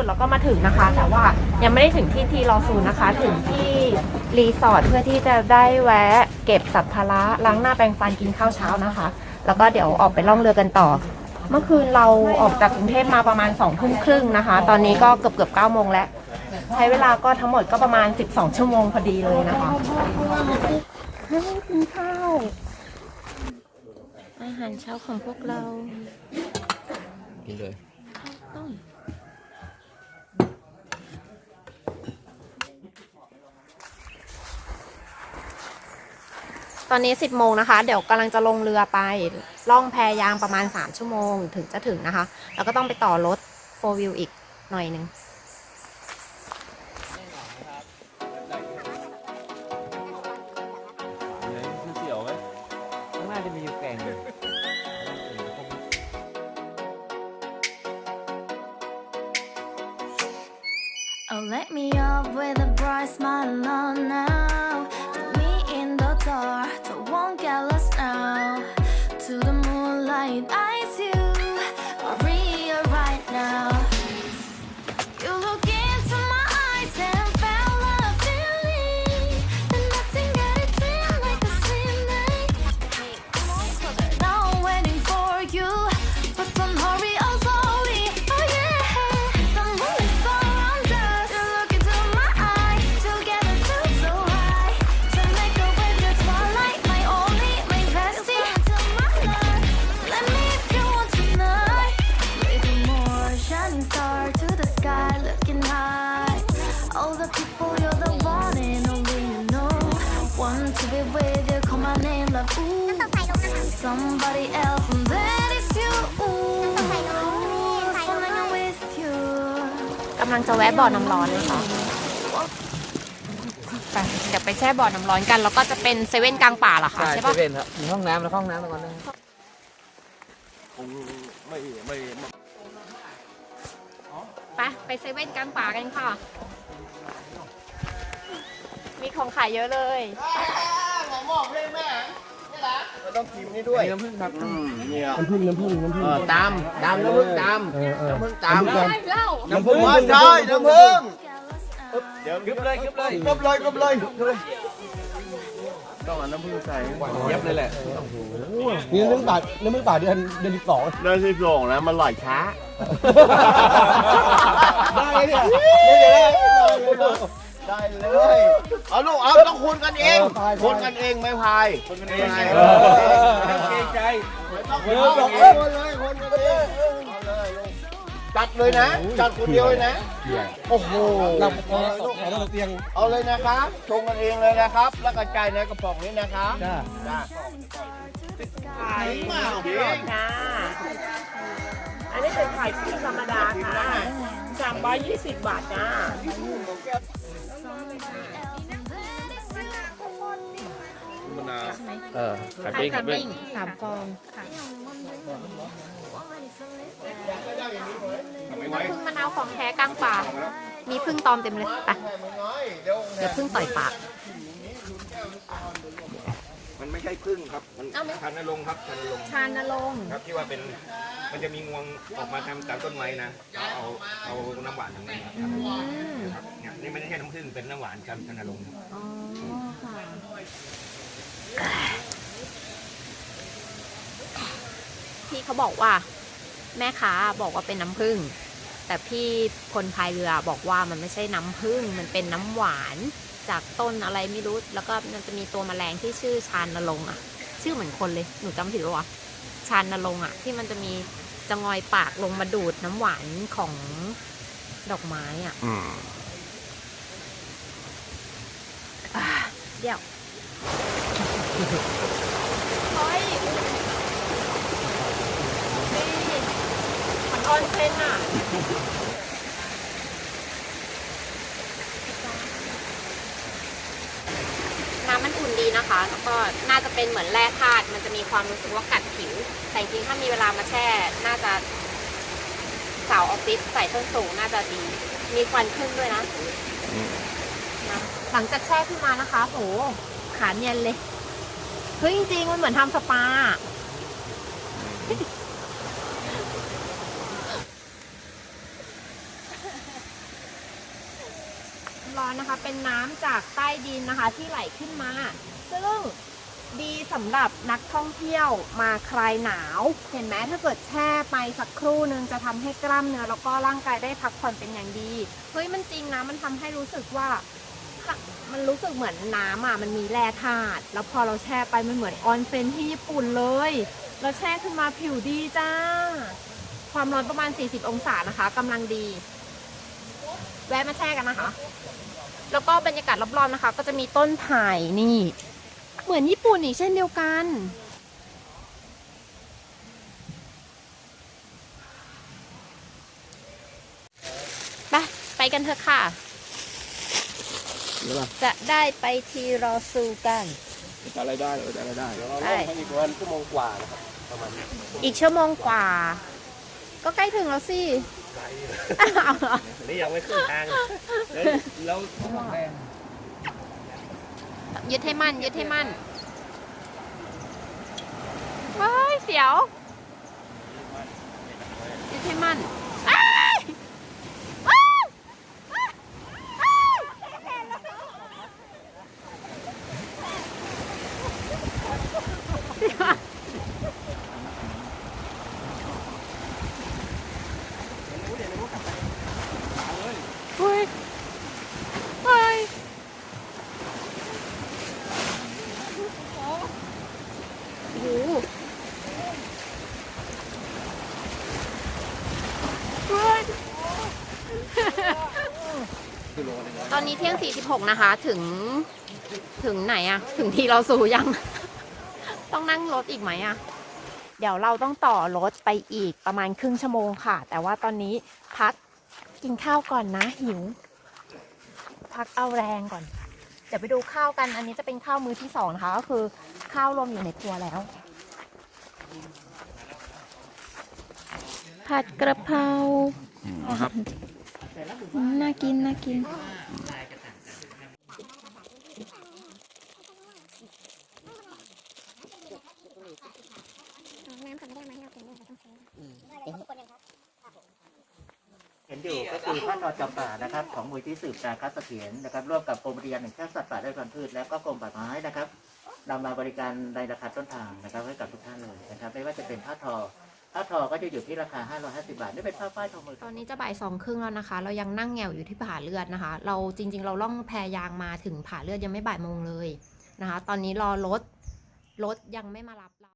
ดเราก็มาถึงนะคะ แต่ว่ายังไม่ได้ถึงที่ทีรอซูนนะคะ ถึงที่รีสอร์ทเพื่อที่จะได้แวะเก็บสัมภาระล้างหน้าแปรงฟันกินข้าวเช้านะคะ แล้วก็เดี๋ยวออกไปล่องเรือกันต่อ เมื่อคืนเราออกจากกรุงเทพมาประมาณ2องทุ่มครึ่งนะคะ ตอนนี้ก็เกือบเกือบเก้าโมงแล้ว ใช้เวลาก็ทั้งหมดก็ประมาณ 12 ชั่วโมงพอดีเลยนะคะกินข้าวอาหารเช้าของพวกเรากินเลยต้ม ตอนนี้ 10โมงนะคะ เดี๋ยวกำลังจะลงเรือไป ล่องแพยางประมาณ 3 ชั่วโมงถึงจะถึงนะคะ แล้วก็ต้องไปต่อรถโฟวิวอีกหน่อยหนึ่งเสียวไหมข้างหน้าจะมีอยู่แกงเลย in the dark, don't won't get lost now. To the moonlight, eyes แวะบ่อน้ำร้อนนะคะไปเดี๋ยวไปแช่บ่อน้ำร้อนกัน แล้วก็จะเป็นเซเว่นกลางป่าเหรอคะใช่ใช่เซปะเว่นครับ มีห้องน้ำแล้วห้องน้ำแล้วก่อนนะไม่ไม่ไปไปเซเว่นกลางป่ากันค่ะ มีของขายเยอะเลยไม่ ต้องกินนี่ด้วยมีน้ำผึ้งครับอืมเนี่ยน้ำผึ้งน้ำผึ้งน้ำผึ้งเออตามตามน้ำผึ้งตามเออเออน้ำผึ้งตามน้ำผึ้งน้ำผึ้งไม่ใช่น้ำผึ้ง Get lost now. เดี๋ยวกึบเลยกึบเลยกึบเลยกึบเลยกึบเลยต้องเอาน้ำผึ้งใส่เย็บเลยแหละนี่น้ำผึ้งป่าน้ำผึ้งป่าเดือนเดือนที่สองเดินสิบสองนะมันไหลช้าได้เนี่ย ได้เลยได้เลย เอาลูกเอาต้องคนกันเองเออพายพายคนกันเองไม่พายคนกันเองเออ เกรงใจต้องคนกันเองคนเลยคนกันเองเอาเลยลูกจัดเลยนะ จัดคนเดียวเลยนะ โอ้โห เราพอสองเราเตียงเอาเลยนะครับชงกันเองเลยนะครับ แล้วกระจายในกระป๋องนี้นะครับจ้าจ้าขายหมาค่ะ อันนี้เป็นไข่ปิ้งธรรมดาค่ะสามร้อยยี่สิบบาทจ้า เออขายไข่ปิ้งขขายปิ้งมิ้งสามฟองน้ำผึ้งมะนาวของแท้กลางป่า มีพึ่งตอมเต็มเลยไปเดี๋ยวพึ่งต่อยปาก มันไม่ใช่พึ่งครับ มันเอ้าไม่ชานลงค์ครับชานลงค์ชานลงค์ครับที่ว่าเป็น มันจะมีงวงออกมาทำตามต้นไม้นะ เอาเอาน้ำหวานตรงนี้ครับครับเนี่ยนี่ไม่ใช่น้ำผึ้งเป็นน้ำหวานครับชานลงค์ครับอ๋อค่ะพี่เขาบอกว่า แม่ค้าบอกว่าเป็นน้ำผึ้งแต่พี่คนพายเรือบอกว่ามันไม่ใช่น้ำผึ้งมันเป็นน้ำหวาน จากต้นอะไรไม่รู้แล้วก็มันจะมีตัวแมลงที่ชื่อชานนรงค์อะ ชื่อเหมือนคนเลยหนูจำผิดปะวะชานนรงค์อะ ที่มันจะมีจะงอยปากลงมาดูดน้ำหวานของดอกไม้อะอะเดี๋ยวเฮ้ยนี่มันออนเซนอะ น้ำมันอุ่นดีนะคะ แล้วก็น่าจะเป็นเหมือนแร่ธาตุมันจะมีความรู้สึกว่ากัดผิว แต่จริงๆถ้ามีเวลามาแช่ น่าจะสาวออฟฟิศใส่ส้นสูงน่าจะดี มีควันขึ้นด้วยนะนะหลังจากแช่ขึ้นมานะคะโหขาเนียนเลยเฮ้ยจริงๆมันเหมือนทำสปาเนะคะ เป็นน้ำจากใต้ดินนะคะ ที่ไหลขึ้นมา ซึ่งดีสำหรับนักท่องเที่ยวมาคลายหนาว เห็นไหมถ้าเกิดแช่ไปสักครู่นึงจะทำให้กล้ามเนื้อแล้วก็ร่างกายได้พักผ่อนเป็นอย่างดี เฮ้ยมันจริงนะมันทำให้รู้สึกว่า มันรู้สึกเหมือนน้ำอะมันมีแร่ธาตุแล้วพอเราแช่ไปมันเหมือนออนเซนที่ญี่ปุ่นเลย เราแช่ขึ้นมาผิวดีจ้า ความร้อนประมาณ 40 องศานะคะกำลังดี แวะมาแช่กันนะคะ แล้วก็บรรยากาศรอบๆนะคะ ก็จะมีต้นไผ่นี่ เหมือนญี่ปุ่นอีกเช่นเดียวกัน ไปไปกันเถอะค่ะจะได้ไปทีรอซูกัน จะอะไรได้จะอะไรได้เราล่องไปอีกประมาณชั่วโมงกว่านะครับประมาณนี้อีกชั่วโมงกว่า ก็ใกล้ถึงแล้วสิเอาเหรอ นี่ยังไม่ขึ้นทางแล้วแล้ว ยึดให้มั่น ยึดให้มั่นว้ายเสียว ยึดให้มั่นอ้ายอ้ายอ้ายอ้ายเฮ้ยเฮ้ย โอ้โหเฮ้ยตอ นนี้เที่ยง 46 นะคะ ถึงถึงไหนอะถึงที่เราสู่ยัง ต้องนั่งรถอีกไหมอะเดี๋ยวเราต้องต่อรถไปอีกประมาณครึ่งชั่วโมงค่ะ แต่ว่าตอนนี้พักกินข้าวก่อนนะหิว พักเอาแรงก่อน เดี๋ยวไปดูข้าวกัน อันนี้จะเป็นข้าวมื้อที่สองนะคะ ก็คือข้าวรวมอยู่ในครัวแล้ว ผัดกระเพราครับ น่ากิน น่ากิน เห็น อยู่ก็คือท่านรอจำป่านะครับของมูลที่สืบนาคัสเถียรนะครับร่วมกับกรมอุทยานแห่งชาติสัตว์ป่าและพันธุ์พืชและก็กรมป่าไม้นะครับนำมาบริการในราคาต้นทางนะครับให้กับทุกท่านเลยนะครับไม่ว่าจะเป็นผ้าทอผ้าทอก็จะอยู่ที่ราคา 550 บาทนี่เป็นผ้าฝ้ายทอมือตอนนี้จะบ่ายสองครึ่งแล้วนะคะ เรายังนั่งแงวอยู่ที่ผาเลือดนะคะ เราจริง ๆ เราล่องแพยางมาถึงผาเลือดยังไม่บ่ายโมงเลยนะคะ ตอนนี้รอรถรถยังไม่มารับเรา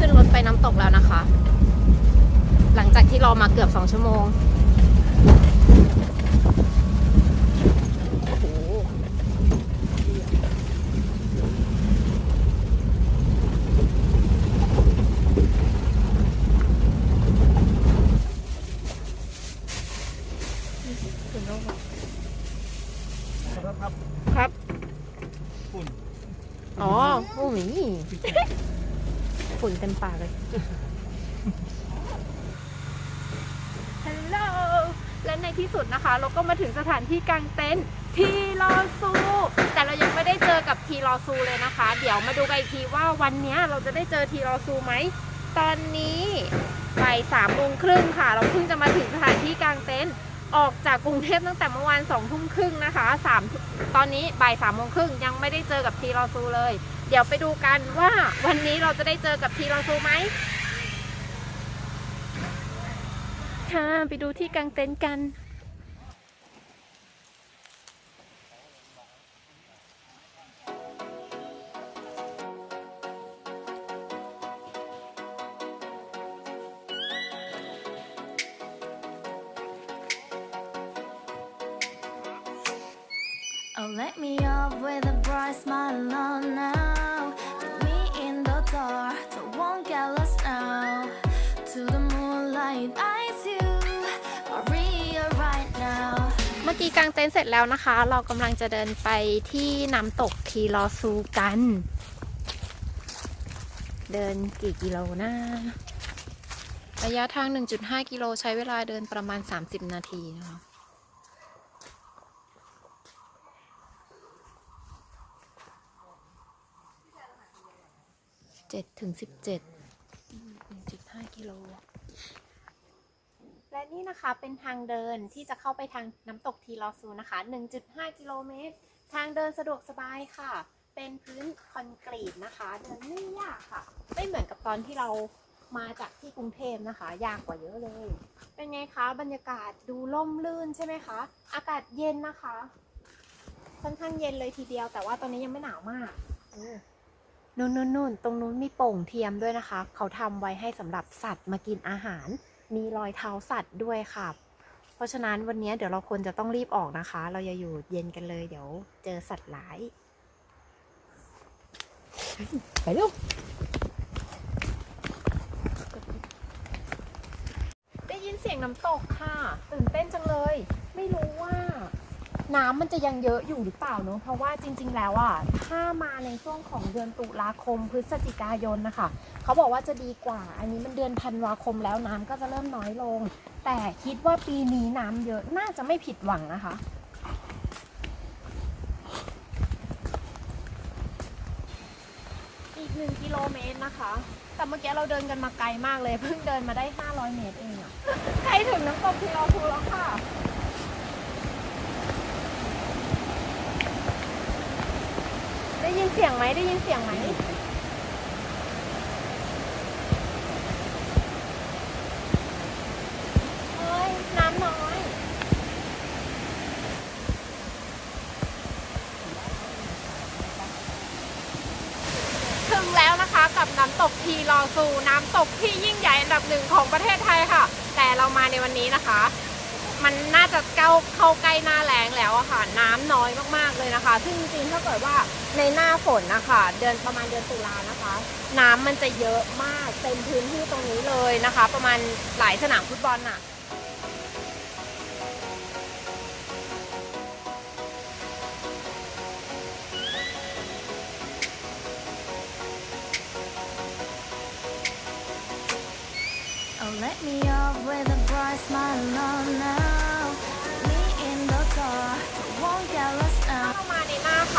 ขึ้นรถไปน้ำตกแล้วนะคะ หลังจากที่รอมาเกือบสองชั่วโมง โอ้โห ครับ ฝุ่น อ๋อโอ้ยฝุ่นเต็มปากเลย ฮัลโหล และในที่สุดนะคะ เราก็มาถึงสถาน ที่กางเต็นท์ทีรอซู แต่เรายังไม่ได้เจอกับทีรอซูเลยนะคะ เดี๋ยวมาดูกันอีกทีว่าวันนี้เราจะได้เจอทีรอซูไหม ตอนนี้บ่ายสามโมงครึ่งค่ะ เราเพิ่งจะมาถึงสถานที่กางเต็นท์ออกจากกรุงเทพตั้งแต่เมื่อวานสองทุ่มครึ่งนะคะสามตอนนี้บ่ายสามโมงครึ่งยังไม่ได้เจอกับทีรอซูเลย เดี๋ยวไปดูกันว่าวันนี้เราจะได้เจอกับทีรอซูไหมค่ะไปดูที่กางเต็นท์กัน let me up with a bright smile on now. Put me in the dark, don't won't get lost now. To the moonlight, eyes you, Maria right now. เมื่อกี้กางเต็นท์เสร็จแล้วนะคะ เรากำลังจะเดินไปที่น้ำตกทีรอซูกัน เดินกี่กิโลนะระยะทาง 1.5 กิโลใช้เวลาเดินประมาณ 30 นาทีนะคะ 7ถึง17 1.5กิโล และนี่นะคะเป็นทางเดินที่จะเข้าไปทางน้ำตกทีลอซูนะคะ 1.5 กิโลเมตร ทางเดินสะดวกสบายค่ะ เป็นพื้นคอนกรีตนะคะ เดินไม่ยากค่ะ ไม่เหมือนกับตอนที่เรามาจากที่กรุงเทพนะคะ ยากกว่าเยอะเลย เป็นไงคะ บรรยากาศดูล่มลื่นใช่ไหมคะ อากาศเย็นนะคะ ค่อนข้างเย็นเลยทีเดียว แต่ว่าตอนนี้ยังไม่หนาวมากอ นู่นนู่นตรงนู้นมีโป่งเทียมด้วยนะคะ เขาทำไว้ให้สำหรับสัตว์มากินอาหาร มีรอยเท้าสัตว์ด้วยค่ะ เพราะฉะนั้นวันนี้เดี๋ยวเราควรจะต้องรีบออกนะคะ เราอย่าอยู่เย็นกันเลยเดี๋ยวเจอสัตว์ร้ายเฮ้ยไปเร็วได้ยินเสียงน้ำตกค่ะ ตื่นเต้นจังเลย ไม่รู้ว่า น้ำมันจะยังเยอะอยู่หรือเปล่าเนอะเพราะว่าจริง ๆ แล้วอะถ้ามาในช่วงของเดือนตุลาคมพฤศจิกายนนะคะเขาบอกว่าจะดีกว่า อันนี้มันเดือนธันวาคมแล้วน้ำก็จะเริ่มน้อยลง แต่คิดว่าปีนี้น้ำเยอะน่าจะไม่ผิดหวังนะคะอีกหนึ่งกิโลเมตรนะคะ แต่เมื่อกี้เราเดินกันมาไกลมากเลย เพิ่งเดินมาได้ 500 เมตรเองอะใกล้ถึงน้ำตกทีลอพูแล้วค่ะ ได้ยินเสียงไหมได้ยินเสียงไหมเฮ้ยน้ำน้อย ถึงแล้วนะคะกับน้ำตกทีลอซู น้ำตกที่ยิ่งใหญ่อันดับหนึ่งของประเทศไทยค่ะ แต่เรามาในวันนี้นะคะ มันน่าจะเข้าเข้าใกล้หน้าแล้งแล้วอะค่ะ น้ำน้อยมากๆเลยนะคะ ซึ่งจริงๆถ้าเกิดว่า ในหน้าฝนนะคะเดือนประมาณเดือนตุลานะคะ น้ำมันจะเยอะมากเต็มพื้นที่ตรงนี้เลยนะคะ ประมาณหลายสนามฟุตบอลน่ะ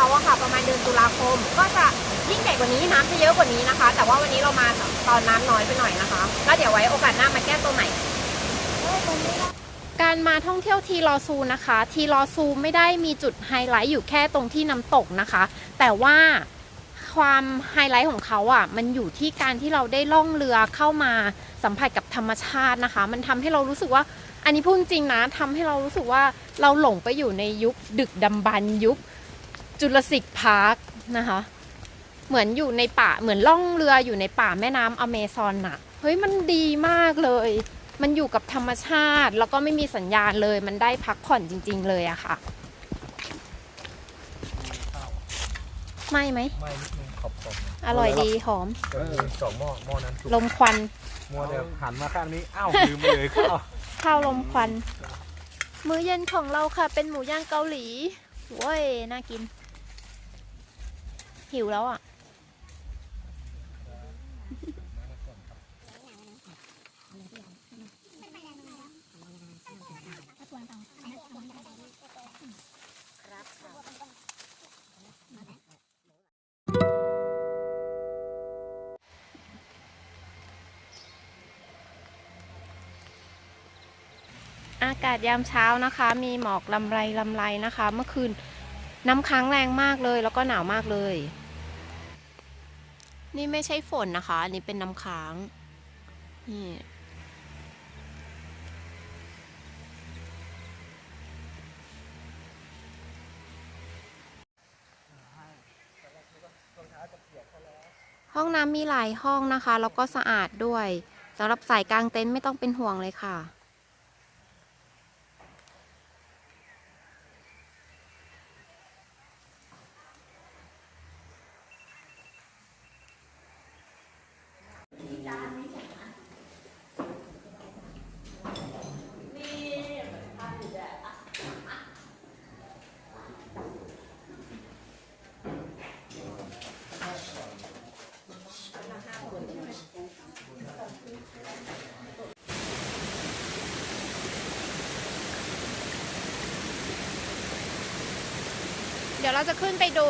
เขาอะค่ะ ประมาณเดือนตุลาคม ก็จะยิ่งใหญ่กว่านี้น้ำจะเยอะกว่านี้นะคะ แต่ว่าวันนี้เรามาตอนน้ำน้อยไปหน่อยนะคะ แล้วเดี๋ยวไว้โอกาสหน้ามาแก้ตัวใหม่การมาท่องเที่ยวทีลอซูนะคะ ทีลอซูไม่ได้มีจุดไฮไลท์อยู่แค่ตรงที่น้ำตกนะคะ แต่ว่าความไฮไลท์ของเขาอะมันอยู่ที่การที่เราได้ล่องเรือเข้ามาสัมผัสกับธรรมชาตินะคะ มันทำให้เรารู้สึกว่าอันนี้พูดจริงนะทำให้เรารู้สึกว่าเราหลงไปอยู่ในยุคดึกดำบรรยุค จุลศิกพาร์คนะคะ เหมือนอยู่ในป่าเหมือนล่องเรืออยู่ในป่าแม่น้ำอเมซอนอะเฮ้ยมันดีมากเลย มันอยู่กับธรรมชาติ แล้วก็ไม่มีสัญญาณเลย มันได้พักผ่อนจริง ๆ เลยอะค่ะ ไม่ไหม ไม่นิดนึงขอบขอบอร่อยดีหอม เออสองหม้อหม้อนั้นสุกลมควันมัวแต่หันมาข้างนี้อ้าวลืมไปเลยข้าวข้าวลมควัน มื้อเย็นของเราค่ะ เป็นหมูย่างเกาหลีโว้ยน่ากิน หิวแล้วอะ อากาศยามเช้านะคะ มีหมอกลำไรลำไรนะคะ เมื่อคืนน้ำค้างแรงมากเลย แล้วก็หนาวมากเลย นี่ไม่ใช่ฝนนะคะ อันนี้เป็นน้ำค้าง นี่ ห้องน้ำมีหลายห้องนะคะ แล้วก็สะอาดด้วยสำหรับสายกลางเต็นท์ไม่ต้องเป็นห่วงเลยค่ะ เดี๋ยวเราจะขึ้นไปดู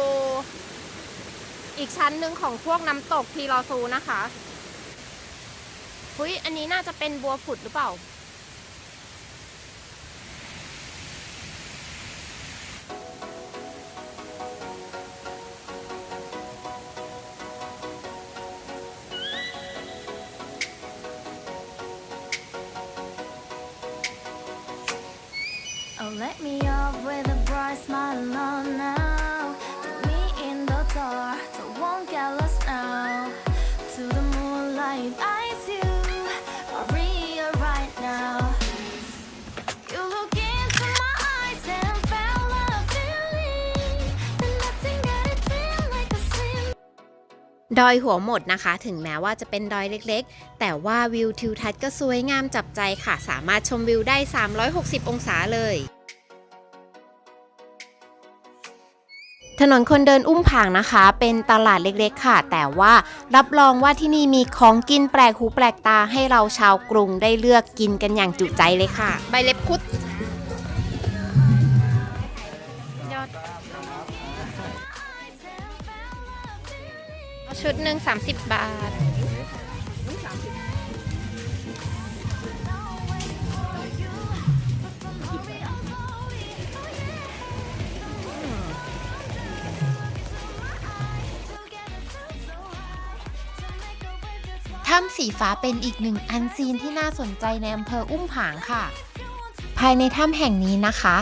อีกชั้นหนึ่งของพวกน้ำตกทีรอซูนะคะ หุยอันนี้น่าจะเป็นบัวผุดหรือเปล่า Oh, let me up with a bright smile oh, on now. Put me in the dark, so won't get lost ดอยหัวหมดนะคะ ถึงแม้ว่าจะเป็นดอยเล็กๆ แต่ว่าวิวทิวทัศน์ก็สวยงามจับใจค่ะ สามารถชมวิวได้ 360 องศาเลย ถนนคนเดินอุ้มผางนะคะ เป็นตลาดเล็กๆ ค่ะ แต่ว่ารับรองว่าที่นี่มีของกินแปลกหูแปลกตาให้เราชาวกรุงได้เลือกกินกันอย่างจุใจเลยค่ะ ใบเล็บคุด ชุดหนึ่ง30 บาท ถ้ำสีฟ้าเป็นอีกหนึ่งอันซีนที่น่าสนใจในอำเภออุ้มผางค่ะ ภายในถ้ำแห่งนี้นะคะ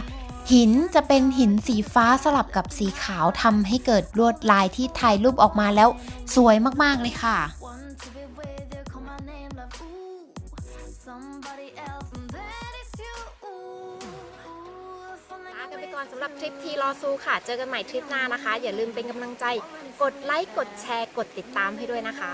หินจะเป็นหินสีฟ้าสลับกับสีขาวทำให้เกิดลวดลายที่ถ่ายรูปออกมาแล้วสวยมากๆเลยค่ะ ลากันไปก่อนสำหรับทริปทีรอซูค่ะ เจอกันใหม่ทริปหน้านะคะ อย่าลืมเป็นกำลังใจ กดไลค์ กดแชร์ กดติดตามให้ด้วยนะคะ